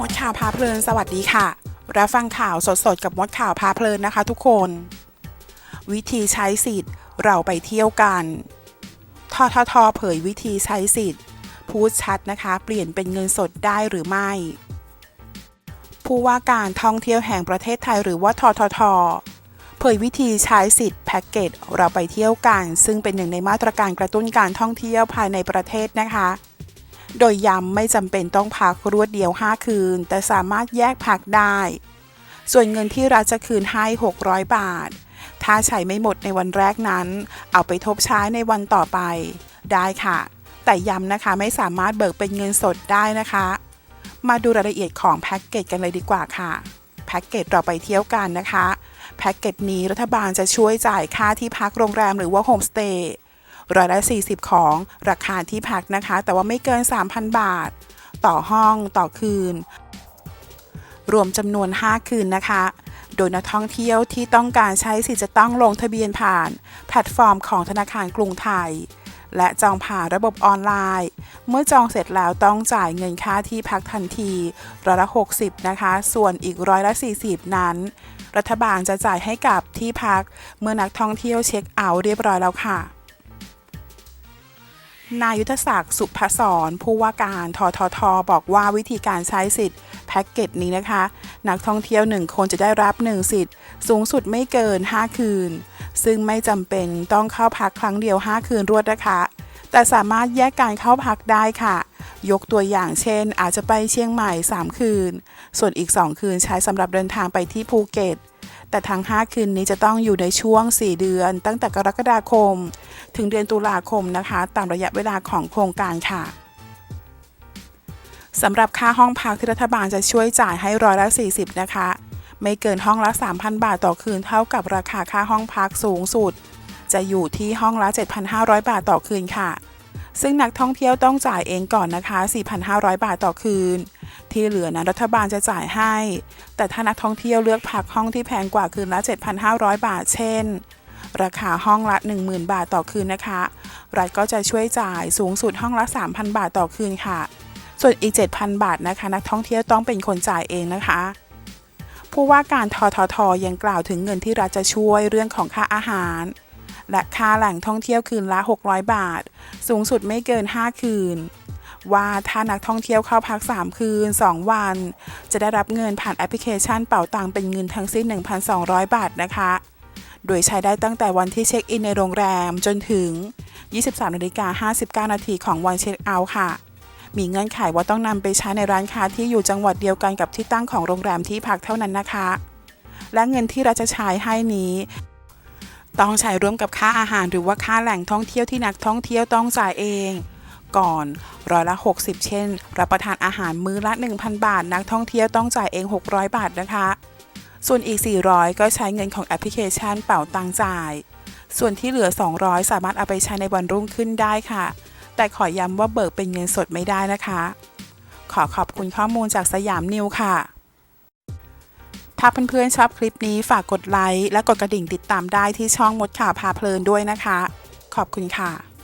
มดข่าวพาเพลินสวัสดีค่ะ รับฟังข่าวสดๆ กับมดข่าวพาเพลินนะคะทุกคน วิธีใช้สิทธิ์เราไปเที่ยวกันทททเผยวิธีใช้สิทธิ์ พูดชัดนะคะ เปลี่ยนเป็นเงินสดได้หรือไม่ ผู้ว่าการท่องเที่ยวแห่งประเทศไทยหรือว่าทททเผยวิธีใช้สิทธิ์แพ็กเกจเราไปเที่ยวกัน ซึ่งเป็นหนึ่งในมาตรการกระตุ้นการท่องเที่ยวภายในประเทศนะคะ โดยย้ำไม่จำเป็นต้องพักรวดเดียว 5 คืน แต่สามารถแยกพักได้ ส่วนเงินที่รัฐจะคืนให้ 600 บาท ถ้าใช้ไม่หมดในวันแรกนั้น เอาไปทบใช้ในวันต่อไป ได้ค่ะ แต่ย้ำนะคะไม่สามารถเบิกเป็นเงินสดได้นะคะ มาดูรายละเอียดของแพ็กเกจกันเลยดีกว่าค่ะแพ็กเกจเราไปเที่ยวกันนะคะแพ็กเกจนี้รัฐบาลจะช่วยจ่ายค่าที่พักโรงแรมหรือว่าโฮมสเตย์ ร้อยละ 40 ของราคาที่พักนะคะ แต่ว่าไม่เกิน 3,000 บาท ต่อห้องต่อคืน รวมจำนวน 5 คืนนะคะ โดยนักท่องเที่ยวที่ต้องการใช้สิทธิ์จะต้องลงทะเบียนผ่าน แพลตฟอร์มของธนาคารกรุงไทย และจองผ่านระบบออนไลน์ เมื่อจองเสร็จแล้วต้องจ่ายเงินค่าที่พักทันทีร้อยละ 60 นะคะ ส่วนอีกร้อยละ 40 นั้นรัฐบาลจะจ่ายให้กับที่พักเมื่อนักท่องเที่ยวเช็คเอาท์เรียบร้อยแล้วค่ะ นายุทธศักดิ์สุภศรผู้ว่าการททท บอกว่าวิธีการใช้สิทธิ์แพ็กเกจนี้นะคะ นักท่องเที่ยว 1 คนจะได้รับ 1 สิทธิ์ สูงสุดไม่เกิน 5 คืน ซึ่งไม่จำเป็นต้องเข้าพักครั้งเดียว 5 คืนรวดนะคะ แต่สามารถแยกการเข้าพักได้ค่ะ ยกตัวอย่างเช่น อาจจะไปเชียงใหม่ 3 คืน ส่วนอีก 2 คืนใช้สำหรับเดินทางไปที่ภูเก็ต แต่ทั้ง 5 คืนนี้จะต้องอยู่ในช่วง 4 เดือน ตั้งแต่กรกฎาคม ถึงเดือนตุลาคมนะคะ ตามระยะเวลาของโครงการค่ะสำหรับค่าห้องพักที่รัฐบาลจะช่วยจ่ายให้ร้อยละ40 นะคะ ไม่เกินห้องละ 3,000 บาทต่อคืนเท่ากับราคาค่าห้องพักสูงสุด จะอยู่ที่ห้องละ 7,500 บาทต่อคืนค่ะ ซึ่งนักท่องเที่ยวต้องจ่ายเองก่อนนะคะ 4,500 บาทต่อคืน ที่เหลือนั้นรัฐบาลจะจ่ายให้ แต่ถ้านักท่องเที่ยวเลือกพักห้องที่แพงกว่าคืนละ 7,500 บาทเช่น ราคาห้องละ 10,000 บาทต่อคืนนะคะ รัฐก็จะช่วยจ่ายสูงสุดห้องละ 3,000 บาทต่อคืนค่ะ ส่วนอีก 7,000 บาทนะคะ นักท่องเที่ยวต้องเป็นคนจ่ายเองนะคะ ผู้ว่าการทททยังกล่าวถึงเงินที่รัฐจะช่วยเรื่องของค่าอาหารและค่าแหล่งท่องเที่ยวคืนละ 600 บาท สูงสุดไม่เกิน 5 คืน ว่าถ้านักท่องเที่ยวเข้าพัก 3 คืน 2 วัน จะได้รับเงินผ่านแอปพลิเคชันเป่าตังเป็นเงินทั้งสิ้น 1,200 บาทนะคะ โดยใช้ได้ตั้งแต่วันที่เช็คอินในโรงแรมจนถึง 23นาฬิกา59 นาทีของวันเช็คเอาท์ค่ะ มีเงื่อนไขว่าต้องนำไปใช้ในร้านค้าที่อยู่จังหวัดเดียวกันกับที่ตั้งของโรงแรมที่พักเท่านั้นนะคะ และเงินที่เรัฐจะใช้ให้นี้ต้องใช้ร่วมกับค่าอาหารหรือว่าค่าแหล่งท่องเที่ยวที่นักท่องเที่ยวต้องจ่ายเอง ก่อนร้อยละ 60 เช่น รับประทานอาหารมื้อละ 1,000 บาท นักท่องเที่ยวต้องจ่ายเอง 600 บาทนะคะ ส่วนอีก 400 ก็ใช้เงินของแอปพลิเคชันเป่าตังจ่าย ส่วนที่เหลือ 200 สามารถเอาไปใช้ในวันรุ่งขึ้นได้ค่ะ แต่ขอย้ำว่าเบิกเป็นเงินสดไม่ได้นะคะ ขอขอบคุณข้อมูลจากสยามนิวค่ะถ้าเพื่อนๆชอบคลิปนี้ฝากกดไลค์และกดกระดิ่งติดตามได้ที่ช่องมดข่าวพาเพลินด้วยนะคะ ขอบคุณค่ะ